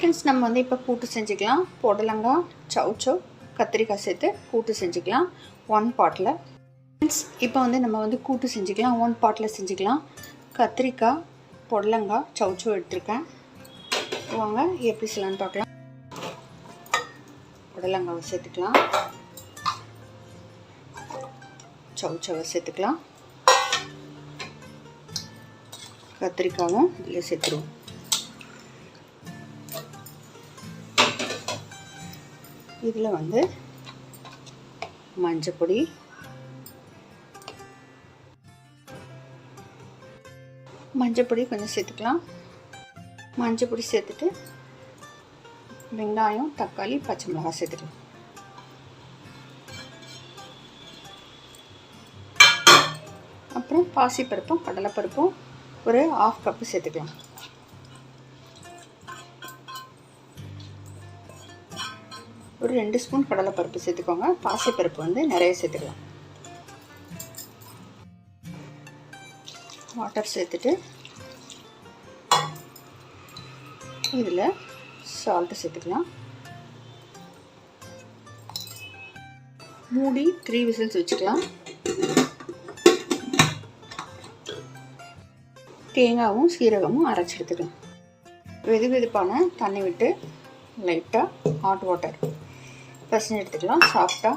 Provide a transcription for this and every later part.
Friends நம்ம வந்து இப்போ கூட்டு செஞ்சுக்கலாம். புடலங்காய் சவுச்சோ கத்திரிக்காய் சேர்த்து கூட்டு செஞ்சுக்கலாம். ஒன் பாட்டில் ஃப்ரெண்ட்ஸ் இப்போ வந்து நம்ம வந்து கூட்டு செஞ்சுக்கலாம். ஒன் பாட்டில் செஞ்சுக்கலாம். கத்திரிக்காய் புடலங்காய் சவுச்சோ எடுத்திருக்கேன். வாங்க எப்படி செய்யலான்னு பார்க்கலாம். புடலங்காவை சேர்த்துக்கலாம். சவுச்சவை சேர்த்துக்கலாம். கத்திரிக்காவும் இதில் சேர்த்துருவோம். இதில் வந்து மஞ்சப்பொடி மஞ்சப்பொடி கொஞ்சம் சேர்த்துக்கலாம். மஞ்சப்பொடி சேர்த்துட்டு வெங்காயம் தக்காளி பச்சை மிளகாய் சேர்த்துக்கலாம். அப்புறம் பாசிப்பருப்பும் கடலைப்பருப்பும் ஒரு ஆஃப் கப்பு சேர்த்துக்கலாம். ஒரு ரெண்டு ஸ்பூன் கடலைப்பருப்பு சேர்த்துக்கோங்க. பாசிப்பருப்பு வந்து நிறைய சேர்த்துக்கலாம். வாட்டர் சேர்த்துட்டு இதில் சால்ட்டு சேர்த்துக்கலாம். மூடி த்ரீ விசில்ஸ் வச்சுக்கலாம். தேங்காவும் சீரகமும் அரைச்சி எடுத்துக்கலாம். வெது வெதுப்பான தண்ணி விட்டு லைட்டாக ஹாட் வாட்டர் பசங்க எடுத்துக்கலாம் சாஃப்டாக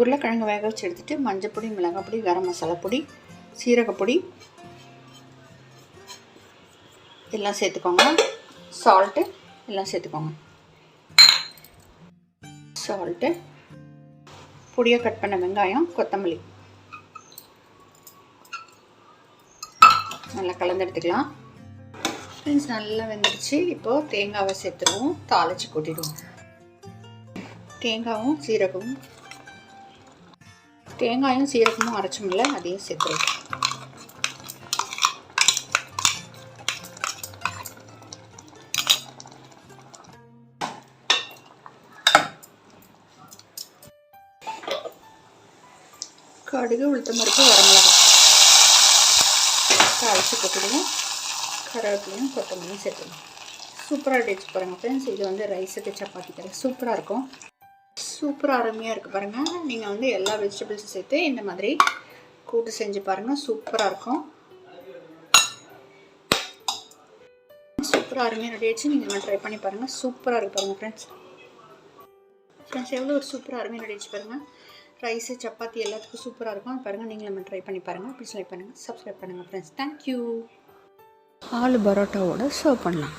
உருளைக்கிழங்கு வேக வச்சு எடுத்துகிட்டு மஞ்சள் பொடி மிளகாய் பொடி கரம் மசாலா பொடி சீரகப்பொடி எல்லாம் சேர்த்துக்கோங்க. சால்ட்டு எல்லாம் சேர்த்துக்கோங்க. சால்ட்டு பொடியாக கட் பண்ண வெங்காயம் கொத்தமல்லி. நல்லா கலந்து எடுத்துக்கலாம். ஃப்ரெண்ட்ஸ் நல்லா வெந்துடுச்சு. இப்போது தேங்காவை சேர்த்துருவோம். தாளித்து கொட்டிடுவோம். தேங்காயும் சீரகமும். தேங்காயும் சீரகமும் அரைச்சோம்ல அதையும் சேர்த்துருவோம். கடுகு உளுத்தம் பருப்பு வரமிளகாய் அரைச்சி கொட்டிடுவோம் கருவேப்பிலையும் கொத்தமல்லியும் சேர்த்துடுவோம். சூப்பராக டேஸ்ட் பாருங்கள் ஃப்ரெண்ட்ஸ் இது வந்து ரைஸுக்கு சப்பாத்தி தர சூப்பராக இருக்கும். சூப்பராக அருமையாக இருக்குது பாருங்கள் நீங்கள் வந்து எல்லா வெஜிடபிள்ஸும் சேர்த்து இந்த மாதிரி கூட்டு செஞ்சு பாருங்கள் சூப்பராக இருக்கும். சூப்பராக அருமையாக ரெடி ஆச்சு நீங்கள் ட்ரை பண்ணி பாருங்கள் சூப்பராக இருக்குது பாருங்கள் ஃப்ரெண்ட்ஸ் ஃப்ரெண்ட்ஸ் எவ்வளோ ஒரு சூப்பராக அருமையாக ரெடி ஆச்சு பாருங்கள் ரைஸு சப்பாத்தி எல்லாத்துக்கும் சூப்பராக இருக்கும். பாருங்கள் நீங்களும் நம்ம ட்ரை பண்ணி பாருங்கள் ப்ளீஸ் லைக் பண்ணுங்கள் சப்ஸ்கிரைப் பண்ணுங்கள் ஃப்ரெண்ட்ஸ் தேங்க்யூ ஆலு பரோட்டாவோட சர்வ் பண்ணலாம்.